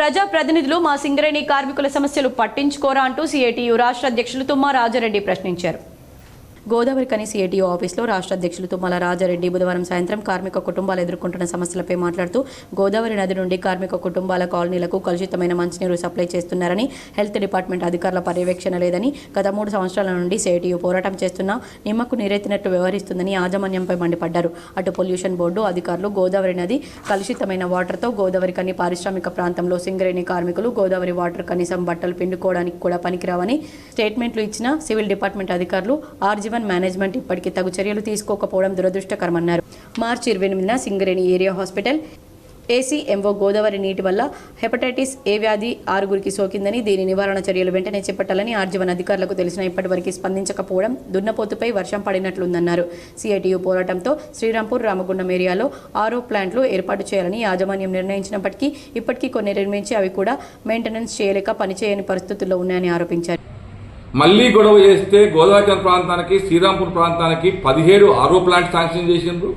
ప్రజా ప్రతినిధులు మా సింగరేణి కార్మికుల సమస్యలు పట్టించుకోరా అంటూ సిఐటియు రాష్ట్ర అధ్యక్షులు తుమ్మా రాజారెడ్డి ప్రశ్నించారు. గోదావరి కనీస ఏటీఓ ఆఫీస్లో రాష్ట్ర అధ్యక్షులు తుమ్మల రాజారెడ్డి బుధవారం సాయంత్రం కార్మిక కుటుంబాలు ఎదుర్కొంటున్న సమస్యలపై మాట్లాడుతూ గోదావరి నది నుండి కార్మిక కుటుంబాల కాలనీలకు కలుషితమైన మంచినీరు సప్లై చేస్తున్నారని హెల్త్ డిపార్ట్మెంట్ అధికారుల పర్యవేక్షణ లేదని గత మూడు సంవత్సరాల నుండి సిఐటియు పోరాటం చేస్తున్నా నిమ్మకు నీరెత్తినట్టు వ్యవహరిస్తుందని యాజమాన్యంపై మండిపడ్డారు. అటు పొల్యూషన్ బోర్డు అధికారులు గోదావరి నది కలుషితమైన వాటర్తో గోదావరి కని పారిశ్రామిక ప్రాంతంలో సింగరేణి కార్మికులు గోదావరి వాటర్ కనీసం బట్టలు పిండుకోవడానికి కూడా పనికిరావని స్టేట్మెంట్లు ఇచ్చిన సివిల్ డిపార్ట్మెంట్ అధికారులు ఆర్జీవన్ మేనేజ్మెంట్ ఇప్పటికీ తగు చర్యలు తీసుకోకపోవడం దురదృష్టకరమన్నారు. మార్చి ఇరవై ఎనిమిదిన Singareni area hospital ACMO Godavari నీటి వల్ల హెపటైటిస్ ఏ వ్యాధి ఆరుగురికి సోకిందని దీని నివారణ చర్యలు వెంటనే చేపట్టాలని ఆర్జీవన్ అధికారులకు తెలిసిన ఇప్పటివరకు స్పందించకపోవడం దున్నపోతుపై వర్షం పడినట్లుందన్నారు. సిఐటియు పోరాటంతో శ్రీరాంపూర్ రామగుండం ఏరియాలో ఆరో ప్లాంట్లు ఏర్పాటు చేయాలని యాజమాన్యం నిర్ణయించినప్పటికీ ఇప్పటికీ కొన్ని నిర్మించి అవి కూడా మెయింటెనెన్స్ చేయలేక పనిచేయని పరిస్థితుల్లో ఉన్నాయని ఆరోపించారు. మళ్ళీ గొడవ చేస్తే గోదావరి ప్రాంతానికి శ్రీరాంపూర్ ప్రాంతానికి పదిహేడు ఆరో ప్లాంట్ శాంక్షన్ చేసిండ్రు.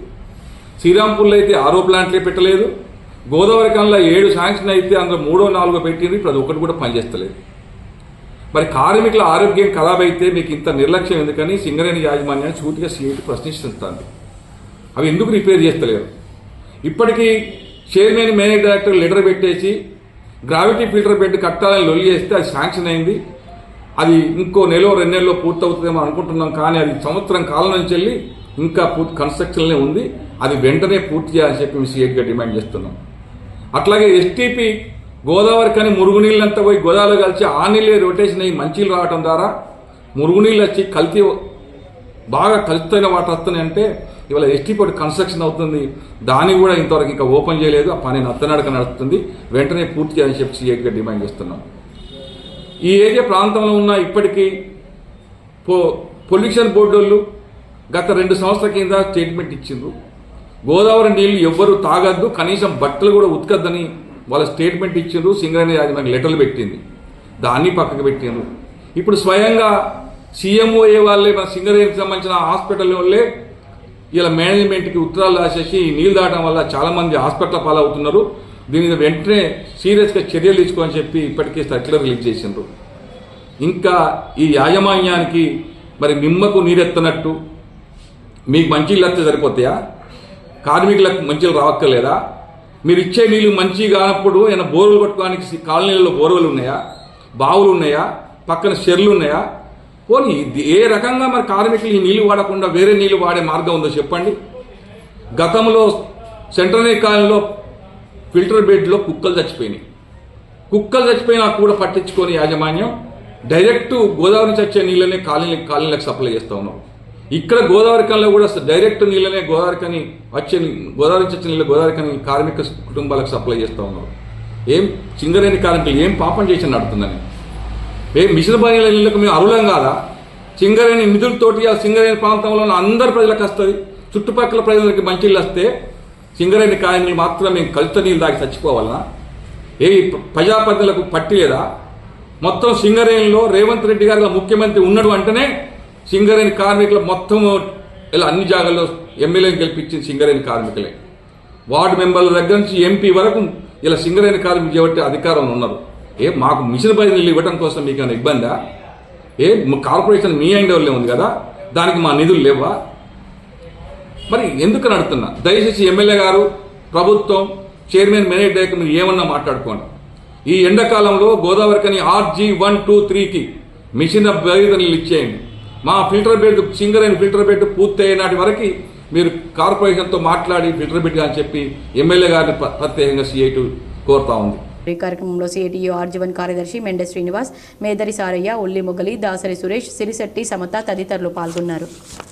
శ్రీరాంపూర్లో అయితే ఆరో ప్లాంట్లే పెట్టలేదు. గోదావరి కన్లో ఏడు శాంక్షన్ అయితే అందులో మూడో నాలుగో పెట్టింది ఇప్పుడు అది ఒకటి కూడా పనిచేస్తలేదు. మరి కార్మికుల ఆరోగ్యం ఖరాబ్ అయితే మీకు ఇంత నిర్లక్ష్యం ఎందుకని సింగరేణి యాజమాన్యాన్ని సూటిగా సీటు ప్రశ్నిస్తుంది అవి ఎందుకు రిపేర్ చేస్తలేరు? ఇప్పటికీ చైర్మన్ మేనేజ్ డైరెక్టర్ లెటర్ పెట్టేసి గ్రావిటీ ఫిల్టర్ బెడ్ కట్టాలని లొల్లి చేస్తే అది శాంక్షన్ అయింది. అది ఇంకో నెల రెండు నెలలో పూర్తవుతుందేమో అనుకుంటున్నాం కానీ అది సంవత్సరం కాలం నుంచి వెళ్ళి ఇంకా పూర్తి కన్స్ట్రక్షన్లే ఉంది. అది వెంటనే పూర్తి చేయాలని చెప్పి మేము సీఎట్గా డిమాండ్ చేస్తున్నాం. అట్లాగే ఎస్టీపీ గోదావరి కానీ మురుగునీళ్ళంతా పోయి గోదావరి కలిసి ఆ నీళ్ళే రొటేషన్ అయ్యి మంచిలు రావటం ద్వారా మురుగునీళ్ళు వచ్చి కల్తీ బాగా కలుస్తున్న వాటర్ వస్తున్నాయి అంటే ఇవాళ ఎస్టీ పోటీ కన్స్ట్రక్షన్ అవుతుంది. దాన్ని కూడా ఇంతవరకు ఇంకా ఓపెన్ చేయలేదు. ఆ పని నత్తనడక నడుస్తుంది. వెంటనే పూర్తి చేయాలని చెప్పి సీఎట్గా డిమాండ్ చేస్తున్నాం. ఈ ఏరియా ప్రాంతంలో ఉన్న ఇప్పటికీ పో పొల్యూషన్ బోర్డు వాళ్ళు గత రెండు సంవత్సరాల కింద స్టేట్మెంట్ ఇచ్చిండ్రు. గోదావరి నీళ్ళు ఎవ్వరు తాగద్దు కనీసం బట్టలు కూడా ఉతకద్దని వాళ్ళ స్టేట్మెంట్ ఇచ్చిండ్రు. సింగరేణి నాకు లెటర్లు పెట్టింది. దాన్ని పక్కకు పెట్టిండ్రు. ఇప్పుడు స్వయంగా సీఎంఓఏ వాళ్ళే మన సింగరేణికి సంబంధించిన హాస్పిటల్ వాళ్ళే ఇలా మేనేజ్మెంట్కి ఉత్తరాలు రాసేసి నీళ్ళు దాటం వల్ల చాలామంది హాస్పిటల్ పాలవుతున్నారు. దీని మీద వెంటనే సీరియస్గా చర్యలు తీసుకోని చెప్పి ఇప్పటికే సర్క్యులర్ రిలీజ్ చేసిండ్రు. ఇంకా ఈ యాజమాన్యానికి మరి నిమ్మకు నీరెత్తనట్టు మీకు మంచి వస్తే సరిపోతాయా? కార్మికులకు మంచిలు రావక్కర్లేదా? మీరు ఇచ్చే నీళ్ళు మంచి కానప్పుడు ఏమైనా బోరులు కొట్టుకోవడానికి కాలనీలలో బోర్వెలు ఉన్నాయా? బావులు ఉన్నాయా? పక్కన చెర్లు ఉన్నాయా? పోనీ ఏ రకంగా మరి కార్మికులు ఈ నీళ్ళు వాడకుండా వేరే నీళ్ళు వాడే మార్గం ఉందో చెప్పండి. గతంలో సెంట్రల్ కాలనీలో ఫిల్టర్ బెడ్లో కుక్కలు చచ్చిపోయినాయి. కుక్కలు చచ్చిపోయినా కూడా పట్టించుకొని యాజమాన్యం డైరెక్ట్ గోదావరి నుంచి వచ్చే నీళ్ళనే కాలనీ కాలనీలకు సప్లై చేస్తూ ఉన్నాం. ఇక్కడ గోదావరి కనిలో కూడా డైరెక్ట్ నీళ్ళనే గోదావరి కని వచ్చే గోదావరి నుంచి వచ్చే నీళ్ళు గోదావరి కని కార్మిక కుటుంబాలకు సప్లై చేస్తూ ఉన్నారు ఏం చింగరేని కార్మికులు ఏం పాపం చేసి నడుతుందని ఏ మిషన్ పని నీళ్ళకు మేము అరువులం కాదా? చింగరేణి నిధులతోటి ఆ సింగరేణి ప్రాంతంలో ఉన్న అందరి ప్రజలకు వస్తుంది. చుట్టుపక్కల ప్రజలకి మంచి నీళ్ళు వస్తే సింగరేణి కార్మికులు మాత్రం మేము కలుత నీళ్ళు దాగి చచ్చిపోవాలనా? ఏ ఈ ప్రజాప్రతినిధులకు పట్టి లేదా మొత్తం సింగరేణిలో రేవంత్ రెడ్డి గారు ముఖ్యమంత్రి ఉన్నాడు అంటేనే సింగరేణి కార్మికులు మొత్తం ఇలా అన్ని జాగాల్లో ఎమ్మెల్యేని గెలిపించింది సింగరేణి కార్మికులే. వార్డు మెంబర్ల దగ్గర నుంచి ఎంపీ వరకు ఇలా సింగరేణి కార్మికులు చేపట్టే అధికారం ఉన్నారు. ఏ మాకు మిషన్ పై నీళ్ళు ఇవ్వడం కోసం మీకు ఏమైనా ఇబ్బందా? ఏ కార్పొరేషన్ మీ అండర్లో ఉంది కదా? దానికి మా నిధులు లేవా? మరి ఎందుకు నడుతున్నా? దయచేసి ఎమ్మెల్యే గారు ప్రభుత్వం చైర్మన్ మేనేజ్ డైరెక్టర్ మీరు ఏమన్నా మాట్లాడుకోండి. ఈ ఎండాకాలంలో గోదావరి కని ఆర్జీ వన్ టూ త్రీకి మిషన్ బయోధనలు ఇచ్చేయండి. మా ఫిల్టర్ బెడ్ సింగర్ అయిన ఫిల్టర్ బెడ్ పూర్తయ్యే నాటి వరకు మీరు కార్పొరేషన్తో మాట్లాడి ఫిల్టర్ బెడ్ అని చెప్పి ఎమ్మెల్యే గారిని ప్రత్యేకంగా సిఐటి కోరుతా ఉంది. ఈ కార్యక్రమంలో సిఐటియు ఆర్జీవన్ కార్యదర్శి మెండే శ్రీనివాస్ మేదరి సారయ్య ఉల్లి మొగలి దాసరి సురేష్ సిరిశెట్టి సమత తదితరులు పాల్గొన్నారు.